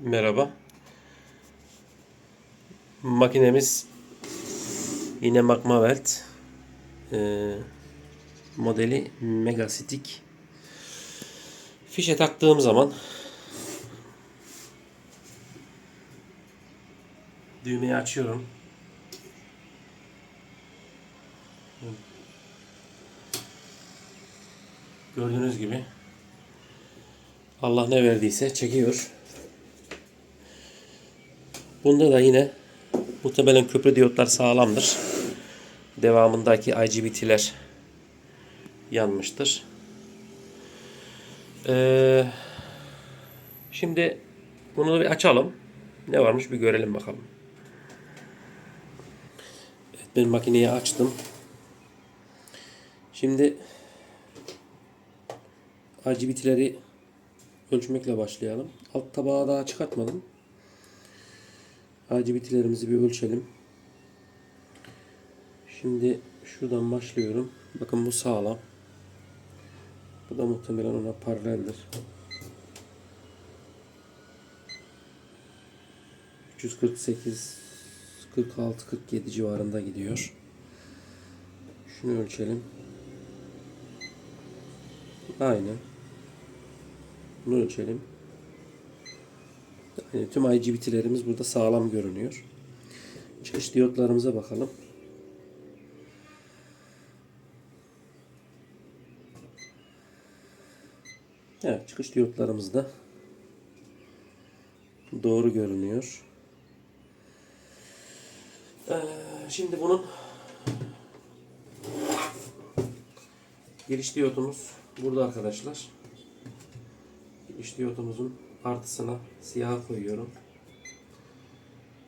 Merhaba. Makinemiz yine Magmavelt Ee, modeli Megastick. Fişe taktığım zaman düğmeyi açıyorum. Gördüğünüz gibi Allah ne verdiyse çekiyor. Bunda da yine muhtemelen köprü diyotlar sağlamdır. Devamındaki IGBT'ler yanmıştır. Ee, şimdi bunu bir açalım. Ne varmış bir görelim bakalım. Evet, ben makineyi açtım. Şimdi IGBT'leri ölçmekle başlayalım. Alt tabağı daha çıkartmadım. IGBT'lerimizi bir ölçelim. Şimdi şuradan başlıyorum. Bakın bu sağlam. Bu da muhtemelen ona paraleldir. 348 46 47 civarında gidiyor. Şunu ölçelim. Aynen. Bunu ölçelim. Yani tüm IGBT'lerimiz burada sağlam görünüyor. Çıkış diyotlarımıza bakalım. Evet, çıkış diyotlarımız da doğru görünüyor. Ee, şimdi bunun giriş diyotumuz burada arkadaşlar. Giriş diyotumuzun artısına siyah koyuyorum.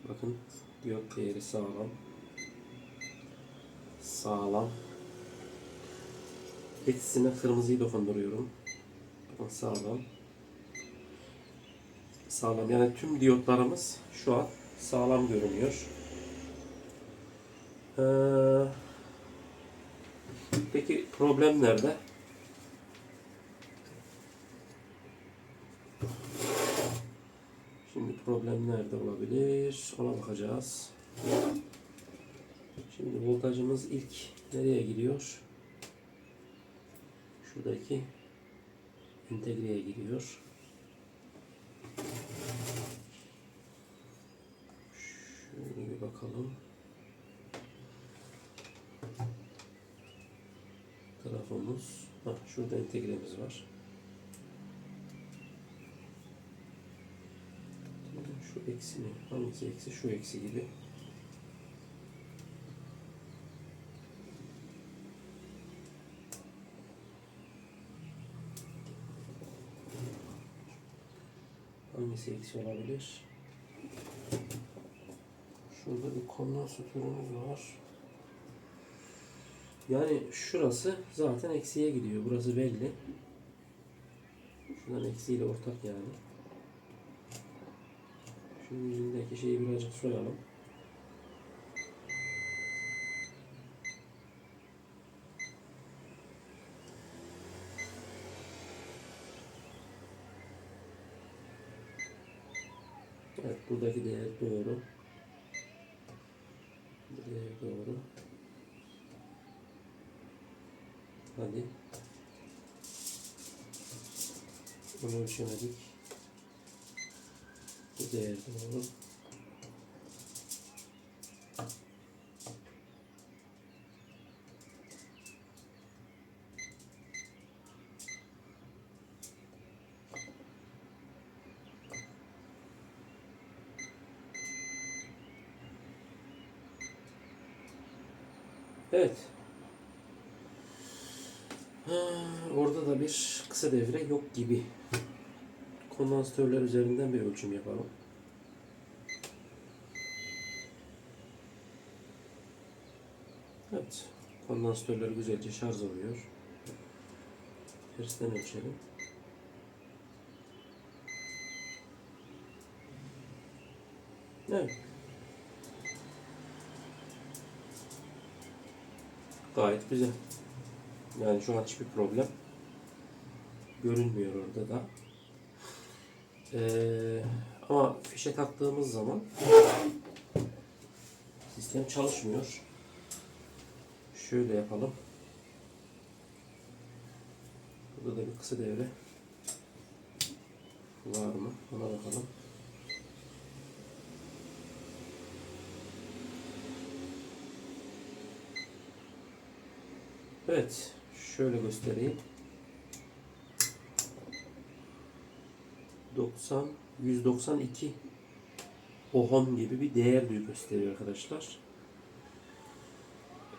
Bakın diyot değeri sağlam. Sağlam. Eksisine kırmızıyı dokunduruyorum. Bakın sağlam. Sağlam. Yani tüm diyotlarımız şu an sağlam görünüyor. Ee, peki problem nerede? Şimdi problem nerede olabilir? Ona bakacağız. Şimdi voltajımız ilk nereye gidiyor? Şuradaki entegreye giriyor. Şöyle bir bakalım. Tarafımız. Ha, şurada entegremiz var. Şu eksi mi? Hangisi eksi? Şu eksi gibi. Hangisi eksi olabilir? Şurada bir kondansatörümüz var. Yani şurası zaten eksiye gidiyor. Burası belli. Şuradan eksiyle ortak yani. Şu yüzündeki şeyi birazcık soyalım. Evet buradaki değer doğru. Değer doğru. Hadi. Bunu ölçemedik. Bu değer doğru. Evet. Ha, orada da bir kısa devre yok gibi. Kondansatörler üzerinden bir ölçüm yapalım. Evet. Kondansatörler güzelce şarj oluyor. Tersten ölçelim. Evet. Gayet güzel. Yani şu an hiçbir problem görünmüyor orada da. Ee, Ama fişe taktığımız zaman sistem çalışmıyor. Şöyle yapalım. Burada da bir kısa devre var mı? Ona bakalım. Evet, şöyle göstereyim. 90 192 ohm gibi bir değer diyor gösteriyor arkadaşlar.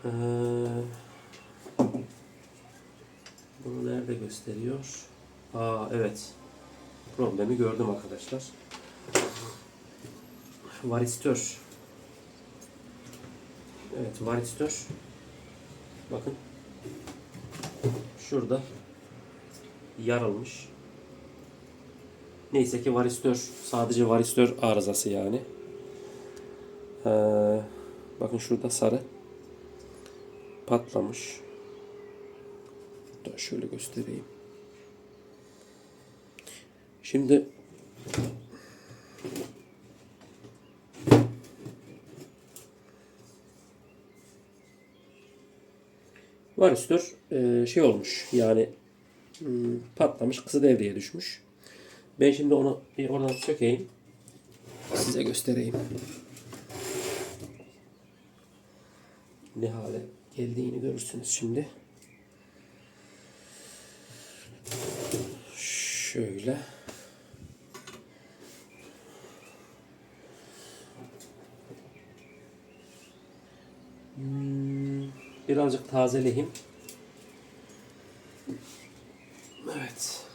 Ee, bunu nerede gösteriyor? Aa evet. Problemi gördüm arkadaşlar. Varistör. Evet varistör. Bakın. Şurada yarılmış. Neyse ki varistör sadece varistör arızası yani. Ee, bakın şurada sarı patlamış. Hatta şöyle göstereyim. Şimdi varistör e, şey olmuş yani hmm, patlamış kısa devreye düşmüş. Ben şimdi onu bir oradan sökeyim. Size göstereyim. Ne hale geldiğini görürsünüz şimdi. Şöyle. Hmm, Birazcık tazeleyeyim. Evet.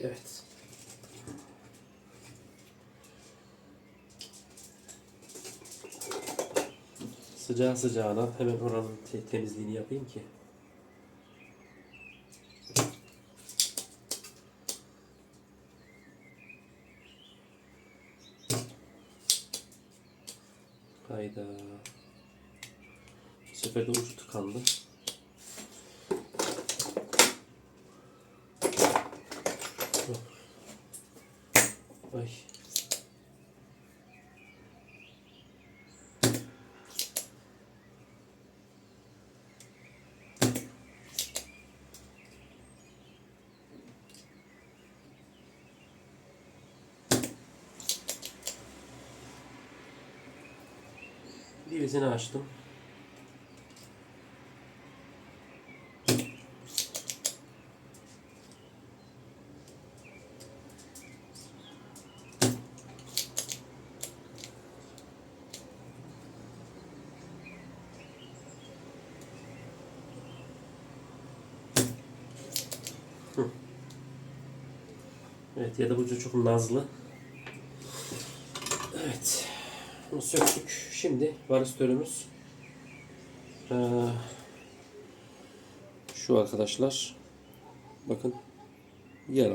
Evet. Sıcağı sıcağına hemen oranın te- temizliğini yapayım ki. Birisini açtım. Evet ya da bu çok nazlı. Evet. Bunu söktük. Şimdi varistörümüz eee, şu arkadaşlar bakın yer.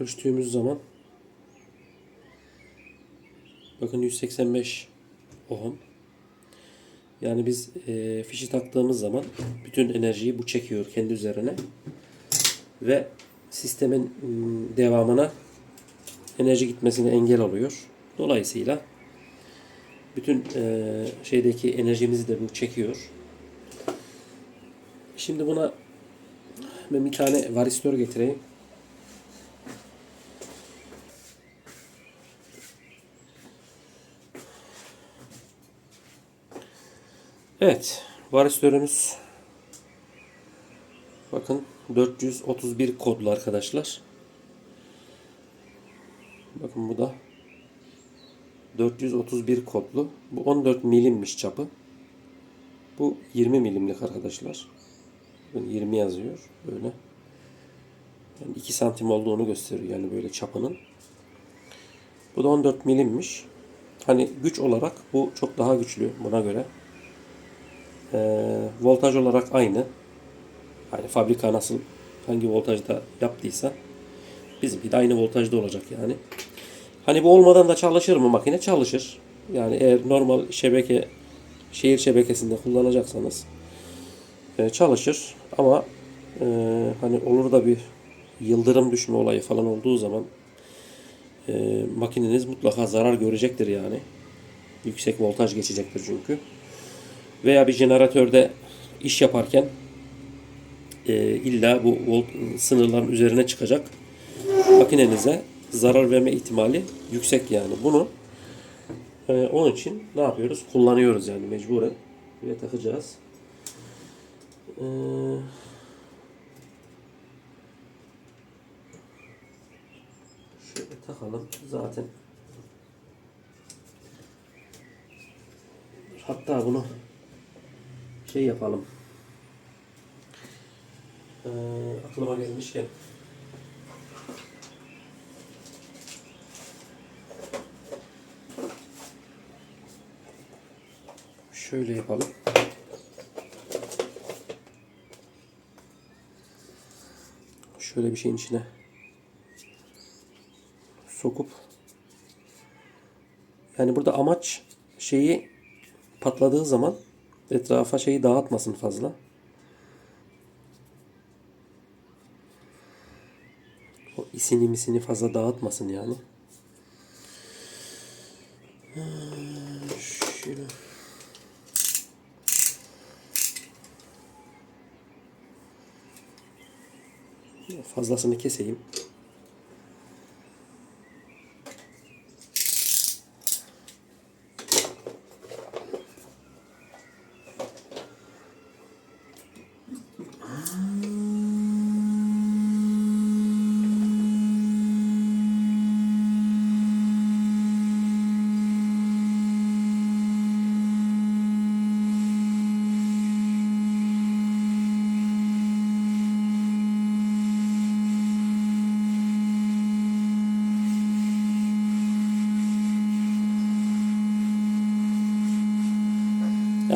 Ölçtüğümüz zaman bakın 185 ohm. Yani biz eee, fişi taktığımız zaman bütün enerjiyi bu çekiyor kendi üzerine ve sistemin ım, devamına enerji gitmesine engel oluyor. Dolayısıyla bütün eee, şeydeki enerjimizi de bu çekiyor. Şimdi buna ben bir tane varistör getireyim. Evet, varistörümüz bakın 431 kodlu arkadaşlar. Bakın bu da 431 kodlu. Bu 14 milimmiş çapı. Bu 20 milimlik arkadaşlar. Bakın 20 yazıyor böyle. Yani 2 santim olduğunu gösteriyor yani böyle çapının. Bu da 14 milimmiş. Hani güç olarak bu çok daha güçlü buna göre. e, voltaj olarak aynı. Hani fabrika nasıl hangi voltajda yaptıysa bizimki de aynı voltajda olacak yani. Hani bu olmadan da çalışır mı makine? Çalışır. Yani eğer normal şebeke şehir şebekesinde kullanacaksanız e, çalışır ama e, hani olur da bir yıldırım düşme olayı falan olduğu zaman e, makineniz mutlaka zarar görecektir yani. Yüksek voltaj geçecektir çünkü. Veya bir jeneratörde iş yaparken e, illa bu volt sınırların üzerine çıkacak makinenize zarar verme ihtimali yüksek yani. Bunu e, onun için ne yapıyoruz? Kullanıyoruz yani mecburen. Ve takacağız. E, şöyle takalım. Zaten hatta bunu şey yapalım. E, aklıma gelmişken Şöyle yapalım. Şöyle bir şeyin içine sokup yani burada amaç şeyi patladığı zaman etrafa şeyi dağıtmasın fazla. Misini fazla dağıtmasın yani. Şöyle. Fazlasını keseyim.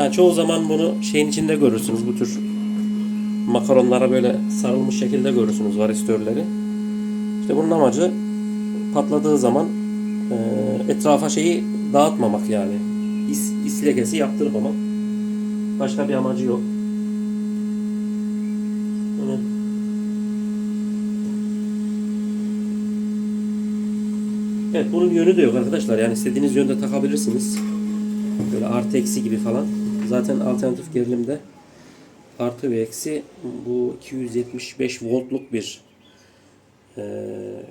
Yani çoğu zaman bunu şeyin içinde görürsünüz. Bu tür makaronlara böyle sarılmış şekilde görürsünüz varistörleri. İşte bunun amacı patladığı zaman e, etrafa şeyi dağıtmamak yani. İs, is lekesi yaptırmamak. Başka bir amacı yok. Evet. Evet bunun yönü de yok arkadaşlar. Yani istediğiniz yönde takabilirsiniz. Böyle artı eksi gibi falan. Zaten alternatif gerilimde artı ve eksi bu 275 voltluk bir eee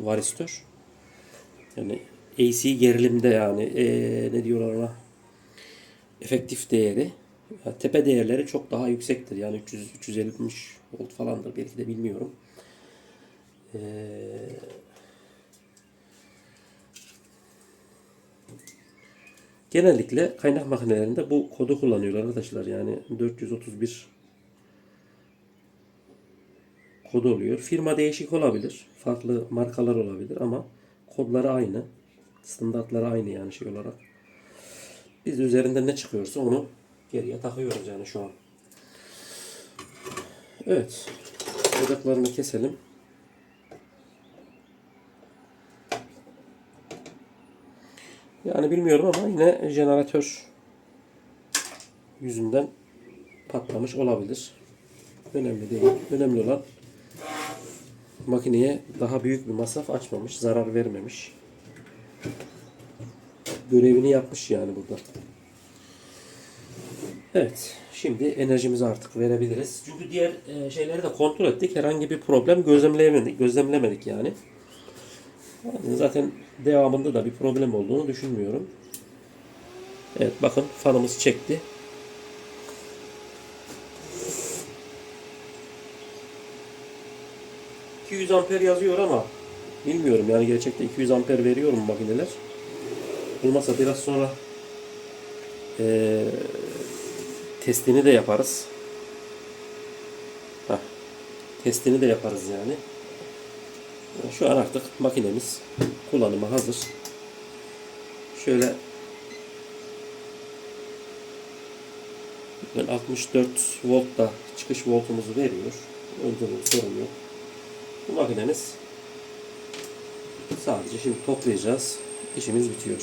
varistör. Yani AC gerilimde yani eee, ne diyorlar ona efektif değeri tepe değerleri çok daha yüksektir. Yani 300 370 volt falandır belki de bilmiyorum. Eee Genellikle kaynak makinelerinde bu kodu kullanıyorlar arkadaşlar. Yani 431 kodu oluyor. Firma değişik olabilir. Farklı markalar olabilir ama kodları aynı. Standartları aynı yani şey olarak. Biz de üzerinde ne çıkıyorsa onu geriye takıyoruz yani şu an. Evet. Bacaklarını keselim. Yani bilmiyorum ama yine jeneratör yüzünden patlamış olabilir. Önemli değil. Önemli olan makineye daha büyük bir masraf açmamış, zarar vermemiş. Görevini yapmış yani burada. Evet. Şimdi enerjimizi artık verebiliriz. Çünkü diğer e, şeyleri de kontrol ettik. Herhangi bir problem gözlemleyemedik. Gözlemlemedik yani. Yani Zaten devamında da bir problem olduğunu düşünmüyorum. Evet bakın fanımız çekti. ...200 amper yazıyor ama... ...bilmiyorum yani gerçekten 200 amper veriyor mu makineler? Olmazsa biraz sonra... eee, ...testini de yaparız. Heh, testini de yaparız yani. Şu an artık makinemiz kullanıma hazır. Şöyle Ben 64 voltta çıkış voltumuzu veriyor. Bir sorun yok. Bu makinemiz sadece şimdi toplayacağız. İşimiz bitiyor.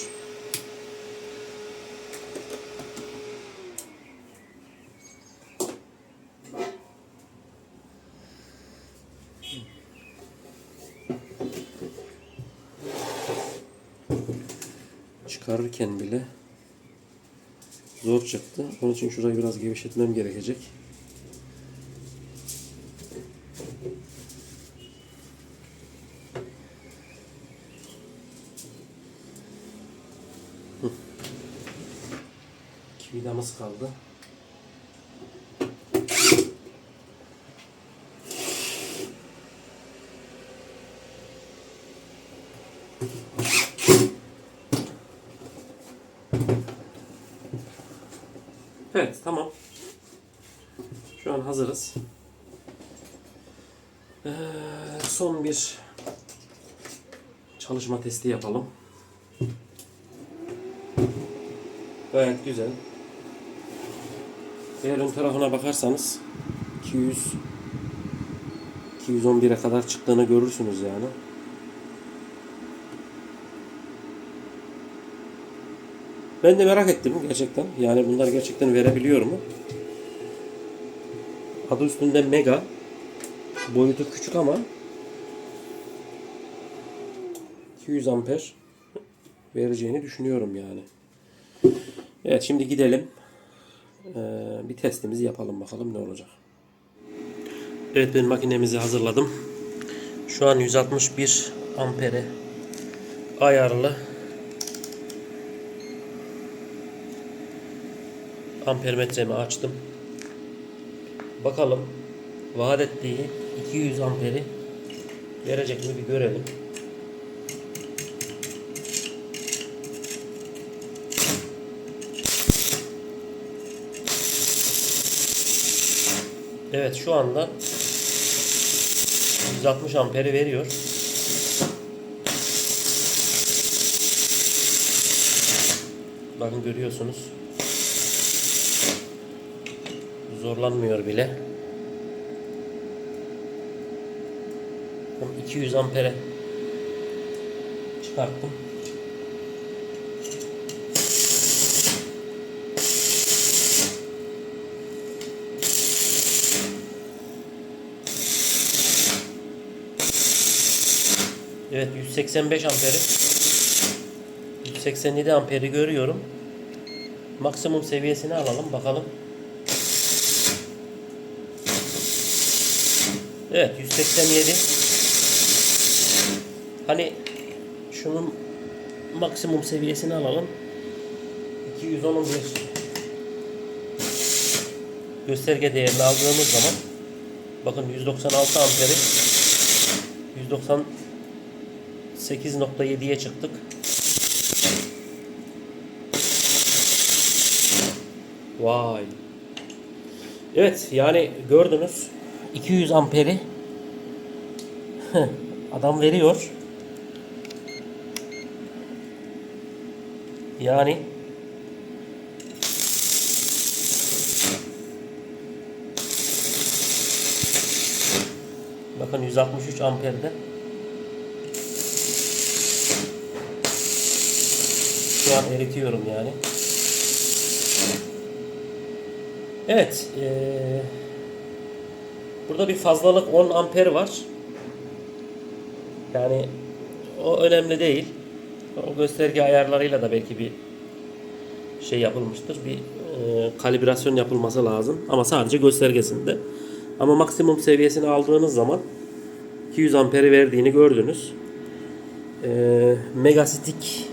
Çıkarırken bile zor çıktı. Onun için şurayı biraz gevşetmem gerekecek. Hı. İki vidamız kaldı. Evet tamam. Şu an hazırız. Ee, son bir çalışma testi yapalım. Gayet güzel. Eğer ön tarafına bakarsanız 200 211'e kadar çıktığını görürsünüz yani. Ben de merak ettim gerçekten. Yani bunlar gerçekten verebiliyor mu? Adı üstünde Mega. Boyutu küçük ama 200 amper vereceğini düşünüyorum yani. Evet şimdi gidelim. Ee, bir testimizi yapalım bakalım ne olacak. Evet ben makinemizi hazırladım. Şu an 161 ampere ayarlı ampermetremi açtım. Bakalım vaat ettiği 200 amperi verecek mi bir görelim. Evet şu anda 160 amperi veriyor. Bakın görüyorsunuz. Zorlanmıyor bile. Bakın 200 ampere çıkarttım. Evet 185 amperi 187 amperi görüyorum. Maksimum seviyesini alalım bakalım. Evet 187 Hani şunun maksimum seviyesini alalım. 211 gösterge değerini aldığımız zaman bakın 196 amperi 198.7'ye çıktık. Vay. Evet yani gördünüz 200 amperi adam veriyor. Yani bakın 163 amperde şu an eritiyorum yani. Evet. eee Burada bir fazlalık 10 amper var. Yani o önemli değil. O gösterge ayarlarıyla da belki bir şey yapılmıştır. Bir e, kalibrasyon yapılması lazım. Ama sadece göstergesinde. Ama maksimum seviyesini aldığınız zaman 200 amperi verdiğini gördünüz. E, Megastick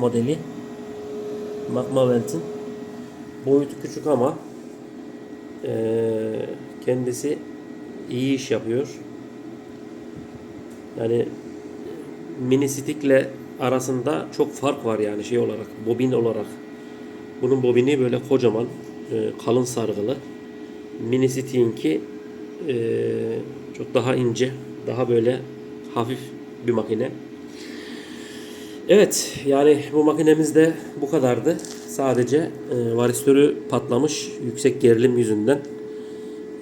modeli Magmavent'in boyutu küçük ama e, kendisi iyi iş yapıyor. Yani mini stickle arasında çok fark var yani şey olarak, bobin olarak. Bunun bobini böyle kocaman, e, kalın sargılı. Mini stick'inki e, çok daha ince, daha böyle hafif bir makine. Evet, yani bu makinemiz de bu kadardı. sadece e, varistörü patlamış yüksek gerilim yüzünden.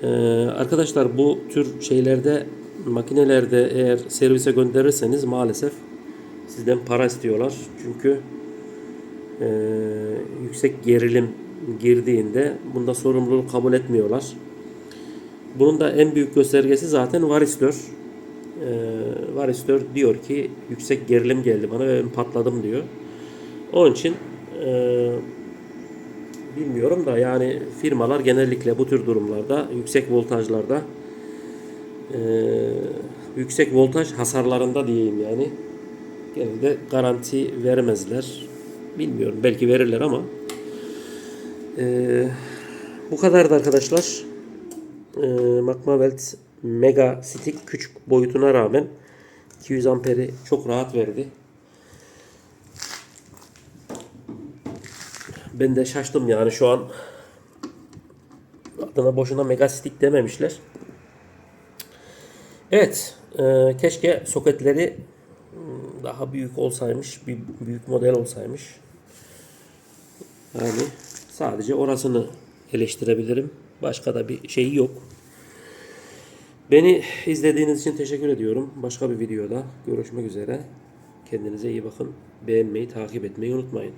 E, arkadaşlar bu tür şeylerde makinelerde eğer servise gönderirseniz maalesef sizden para istiyorlar. Çünkü e, yüksek gerilim girdiğinde bunda sorumluluk kabul etmiyorlar. Bunun da en büyük göstergesi zaten varistör. E, varistör diyor ki yüksek gerilim geldi bana ve ben patladım diyor. Onun için e, bilmiyorum da yani firmalar genellikle bu tür durumlarda yüksek voltajlarda e, yüksek voltaj hasarlarında diyeyim yani genelde garanti vermezler. Bilmiyorum belki verirler ama e, bu kadardı arkadaşlar. E, Magmavelt Mega Stick küçük boyutuna rağmen 200 amperi çok rahat verdi. Ben de şaştım yani şu an adına boşuna Mega Stick dememişler. Evet, e, keşke soketleri hmm, daha büyük olsaymış, bir büyük model olsaymış. Yani sadece orasını eleştirebilirim. Başka da bir şey yok. Beni izlediğiniz için teşekkür ediyorum. Başka bir videoda görüşmek üzere. Kendinize iyi bakın. Beğenmeyi, takip etmeyi unutmayın.